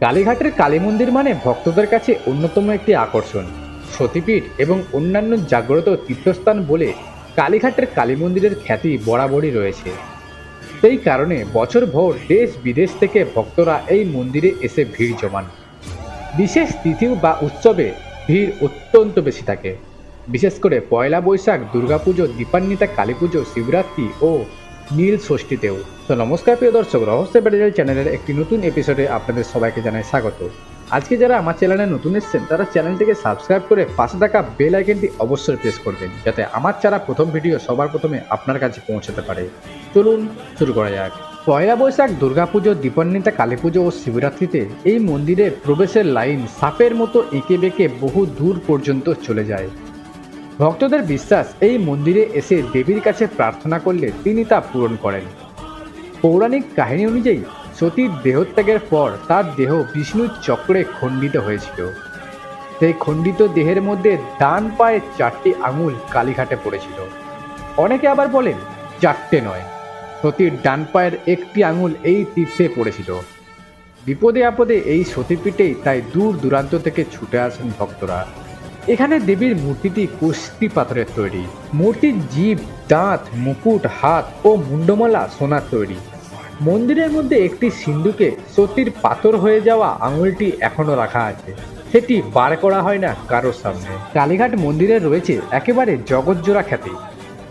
কালীঘাটের কালী মন্দির মানে ভক্তদের কাছে অন্যতম একটি আকর্ষণ। সতীপীঠ এবং অন্যান্য জাগ্রত তীর্থস্থান বলে কালীঘাটের কালী মন্দিরের খ্যাতি বরাবরই রয়েছে। সেই কারণে বছরভর দেশ বিদেশ থেকে ভক্তরা এই মন্দিরে এসে ভিড় জমান। বিশেষ তিথি বা উৎসবে ভিড় অত্যন্ত বেশি থাকে। বিশেষ করে পয়লা বৈশাখ, দুর্গাপুজো, দীপান্বিতা কালী পুজো শিবরাত্রি ও নীল ষষ্ঠীতেও। তো নমস্কার প্রিয় দর্শক রহস্য বেড়ে চ্যানেলের একটি নতুন এপিসোডে আপনাদের সবাইকে জানাই স্বাগত। আজকে যারা আমার চ্যানেলে নতুন এসেছেন, তারা চ্যানেলটিকে সাবস্ক্রাইব করে পাশে থাকা বেল আইকনটি অবশ্যই প্রেস করবেন, যাতে আমার ছাড়া প্রথম ভিডিও সবার প্রথমে আপনার কাছে পৌঁছাতে পারে। চলুন শুরু করা যাক। পয়লা বৈশাখ, দুর্গাপুজো, দীপান্বিতা কালী পুজো ও শিবরাত্রিতে এই মন্দিরে প্রবেশের লাইন সাপের মতো এঁকে বেঁকে বহু দূর পর্যন্ত চলে যায়। ভক্তদের বিশ্বাস, এই মন্দিরে এসে দেবীর কাছে প্রার্থনা করলে তিনি তা পূরণ করেন। পৌরাণিক কাহিনী অনুযায়ী, সতীর দেহত্যাগের পর তার দেহ বিষ্ণুর চক্রে খণ্ডিত হয়েছিল। সেই খণ্ডিত দেহের মধ্যে ডান পায়ে চারটি আঙুল কালীঘাটে পড়েছিল। অনেকে আবার বলেন, চারটে নয়। সতীর ডান পায়ের একটি আঙুল এই তীর্থে পড়েছিল। বিপদে আপদে এই সতীপীঠেই তাই দূর দূরান্ত থেকে ছুটে আসেন ভক্তরা। এখানে দেবীর মূর্তিটি কুস্তি পাথরের তৈরি। মূর্তির জীব, দাঁত, মুকুট, হাত ও মুন্ডমালা সোনার তৈরি। মন্দিরের মধ্যে একটি সিন্ধুকে সতীর পাথর হয়ে যাওয়া আঙুলটি এখনও রাখা আছে। সেটি বার করা হয় না কারোর সামনে। কালীঘাট মন্দিরে রয়েছে একেবারে জগৎজোড়া খ্যাতি।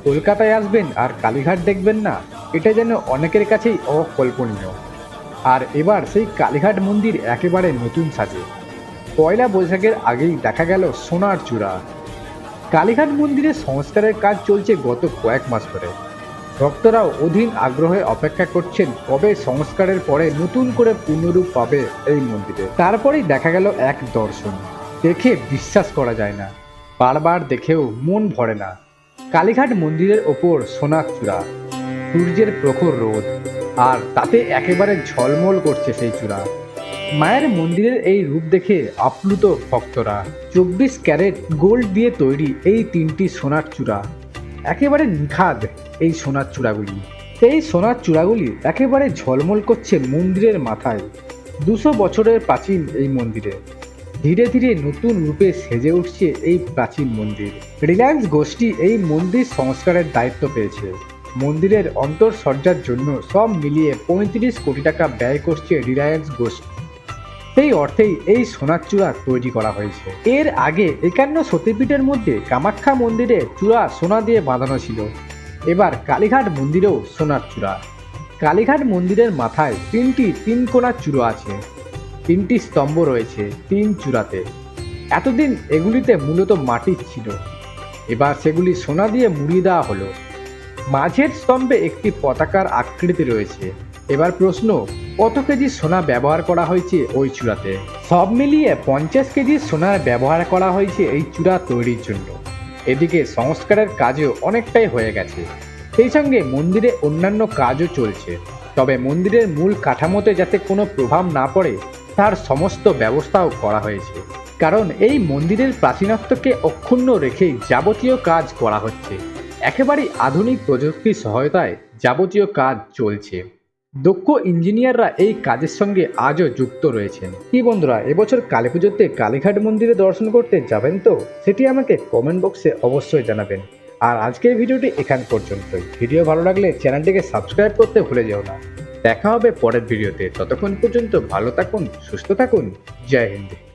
কলকাতায় আসবেন আর কালীঘাট দেখবেন না, এটা যেন অনেকের কাছেই অকল্পনীয়। আর এবার সেই কালীঘাট মন্দির একেবারে নতুন সাজে। পয়লা বৈশাখের আগেই দেখা গেল সোনার চূড়া। কালীঘাট মন্দিরের সংস্কারের কাজ চলছে গত কয়েক মাস ধরে। ভক্তরাও অধীন আগ্রহে অপেক্ষা করছেন কবে সংস্কারের পরে নতুন করে পূর্ণরূপ পাবে এই মন্দিরে। তারপরেই দেখা গেল এক দর্শন। দেখে বিশ্বাস করা যায় না। বারবার দেখেও মন ভরে না। কালীঘাট মন্দিরের ওপর সোনার চূড়া। সূর্যের প্রখর রোদ। আর তাতে একেবারে ঝলমল করছে সেই চূড়া। মায়ের মন্দিরের এই রূপ দেখে আপ্লুত ভক্তরা। চব্বিশ ক্যারেট গোল্ড দিয়ে তৈরি এই তিনটি সোনার চূড়া। একেবারে নিখাদ এই সোনার চূড়াগুলি। এই সোনার চূড়াগুলি একেবারে ঝলমল করছে মন্দিরের মাথায়। দুশো বছরের প্রাচীন এই মন্দিরে। ধীরে ধীরে নতুন রূপে সেজে উঠছে এই প্রাচীন মন্দির। রিলায়েন্স গোষ্ঠী এই মন্দির সংস্কারের দায়িত্ব পেয়েছে। মন্দিরের অন্তঃসজ্জার জন্য সব মিলিয়ে পঁয়ত্রিশ কোটি টাকা ব্যয় করছে রিলায়েন্স গোষ্ঠী। সেই অর্থেই এই সোনার চূড়া তৈরি করা হয়েছে। এর আগে একান্ন সতীপীঠের মধ্যে কামাখ্যা মন্দিরে চূড়া সোনা দিয়ে বাঁধানো ছিল। এবার কালীঘাট মন্দিরেও সোনার চূড়া। কালীঘাট মন্দিরের মাথায় তিনটি তিন কোণার চূড়ো আছে। তিনটি স্তম্ভ রয়েছে তিন চূড়াতে। এতদিন এগুলিতে মূলত মাটির ছিল। এবার সেগুলি সোনা দিয়ে মুড়িয়ে দেওয়া হলো। মাঝের স্তম্ভে একটি পতাকার আকৃতি রয়েছে। এবার প্রশ্ন, কত কেজি সোনা ব্যবহার করা হয়েছে ওই চূড়াতে? সব মিলিয়ে পঞ্চাশ কেজি সোনার ব্যবহার করা হয়েছে এই চূড়া তৈরির জন্য। এদিকে সংস্কারের কাজও অনেকটাই হয়ে গেছে। সেই সঙ্গে মন্দিরে অন্যান্য কাজও চলছে। তবে মন্দিরের মূল কাঠামোতে যাতে কোনো প্রভাব না পড়ে, তার সমস্ত ব্যবস্থাও করা হয়েছে। কারণ এই মন্দিরের প্রাচীনত্বকে অক্ষুণ্ণ রেখেই যাবতীয় কাজ করা হচ্ছে। একেবারেই আধুনিক প্রযুক্তির সহায়তায় যাবতীয় কাজ চলছে। দক্ষ ইঞ্জিনিয়াররা এই কাজের সঙ্গে আজও যুক্ত রয়েছেন। কি বন্ধুরা, এবছর কালী পুজোতে কালীঘাট মন্দিরে দর্শন করতে যাবেন তো? সেটি আমাকে কমেন্ট বক্সে অবশ্যই জানাবেন। আর আজকের ভিডিওটি এখান পর্যন্তই। ভিডিও ভালো লাগলে চ্যানেলটিকে সাবস্ক্রাইব করতে ভুলে যেও না। দেখা হবে পরের ভিডিওতে। ততক্ষণ পর্যন্ত ভালো থাকুন, সুস্থ থাকুন। জয় হিন্দ।